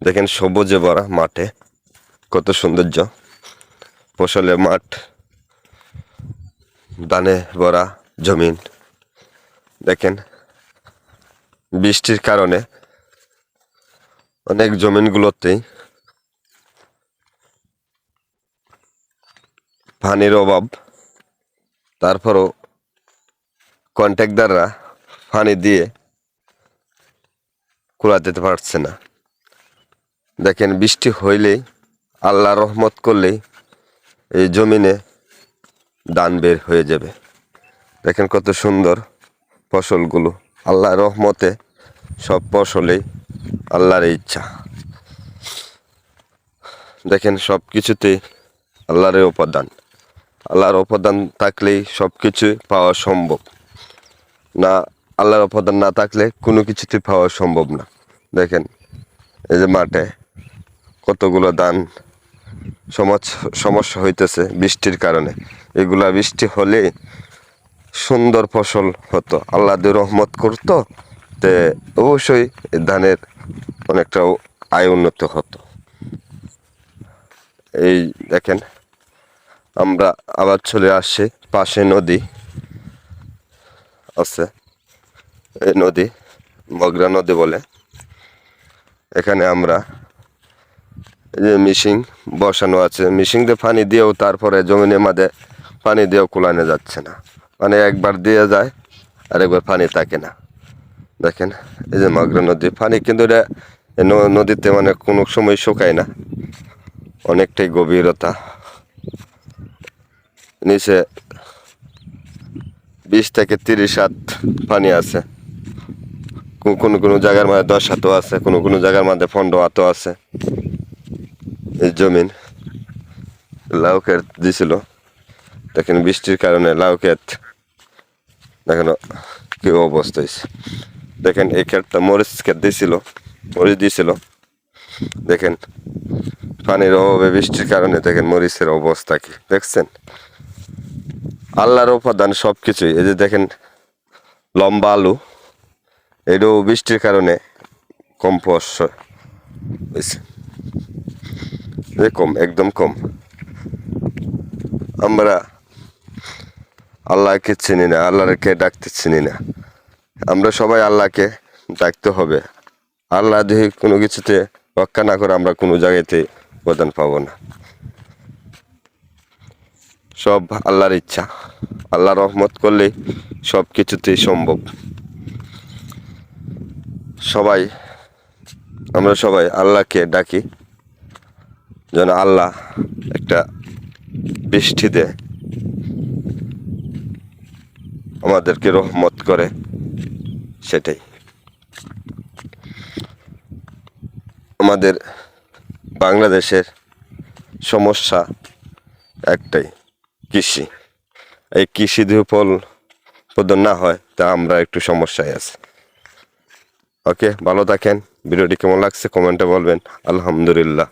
দেখেন সবুজে ভরা মাঠে, কত সৌন্দর্য। ফসলের মাঠ, ধানে ভরা জমিন। দেখেন বৃষ্টির কারণে অনেক জমিনগুলোতেই পানির অভাব। তারপরও কন্ট্রাক্টাররা পানি দিয়ে কুড়া দিতে পারছে না। দেখেন বৃষ্টি হইলেই আল্লাহ রহমত করলেই এই জমিনে দান বের হয়ে যাবে। দেখেন কত সুন্দর ফসলগুলো। আল্লাহ রহমতে সব ফসলেই আল্লাহর ইচ্ছা। দেখেন সব কিছুতেই আল্লাহর উপাদান। আল্লাহর উপাদান থাকলেই সব কিছু পাওয়া সম্ভব। না, আল্লাহর উপাদান না থাকলে কোনো কিছুতে পাওয়া সম্ভব না। দেখেন এই যে মাঠে কতগুলো দান সমাজ সমস্যা হইতেছে বৃষ্টির কারণে। এগুলা বৃষ্টি হলে সুন্দর ফসল হতো। আল্লাহ রহমত করতো, তে অবশ্যই ধানের অনেকটা আয় উন্নত হতো। এই দেখেন, আমরা আবার চলে আসছি পাশে নদী আছে। এই নদী মগরা নদী বলে। এখানে আমরা যে মিশিং বসানো আছে মিশিং দিয়ে পানি দিয়েও তারপরে জমিনের মাঝে পানি দিয়েও কুলানো যাচ্ছে না। মানে একবার দিয়ে যায় আর একবার পানি থাকে না। দেখেন, এই যে মগরা নদী, পানি কিন্তু এটা নদীতে মানে কোনো সময় শুকায় না। অনেকটাই গভীরতা। নিচে বিশ থেকে তিরিশ হাত পানি আছে। কোনো কোনো জায়গার মধ্যে দশ হাতও আছে, কোনো কোনো জায়গার মধ্যে পনেরো হাতও আছে। জমিন লাউ ক্ষেত দিছিল। দেখেন বৃষ্টির কারণে লাউ ক্ষেত দেখেন কি অবস্থা হয়েছে। দেখেন এই ক্ষেতটা মরিচ ক্ষেত দিছিল, মরিচ দিছিল। দেখেন পানির অভাবে বৃষ্টির কারণে দেখেন মরিচের অবস্থা কি, দেখছেন? আল্লাহর উপাদান সব কিছুই এই যে দেখেন লম্বা আলু, এটাও বৃষ্টির কারণে কম হয়েছে। কম, একদম কম। আমরা আল্লাহকে চিনি না, আল্লাহকে ডাকতে চিনি না। আমরা সবাই আল্লাহকে ডাকতে হবে। আল্লাহ যদি কোনো কিছুতে রক্ষা না করে, আমরা কোনো জায়গাতে প্রদান পাবো না। সব আল্লাহর ইচ্ছা। আল্লাহ রহমত করলেই সব কিছুতেই সম্ভব। সবাই, আমরা সবাই আল্লাহকে ডাকি। যেন আল্লাহ একটা বৃষ্টি দেয় আমাদেরকে রহমত করে, সেটাই। আমাদের বাংলাদেশের সমস্যা একটাই, কৃষি। এই কৃষি ফল উৎপাদন না হয়, তা আমরা একটু সমস্যায় আছি। ওকে, ভালো থাকেন। ভিডিওটি কেমন লাগছে কমেন্টে বলবেন। আলহামদুলিল্লাহ।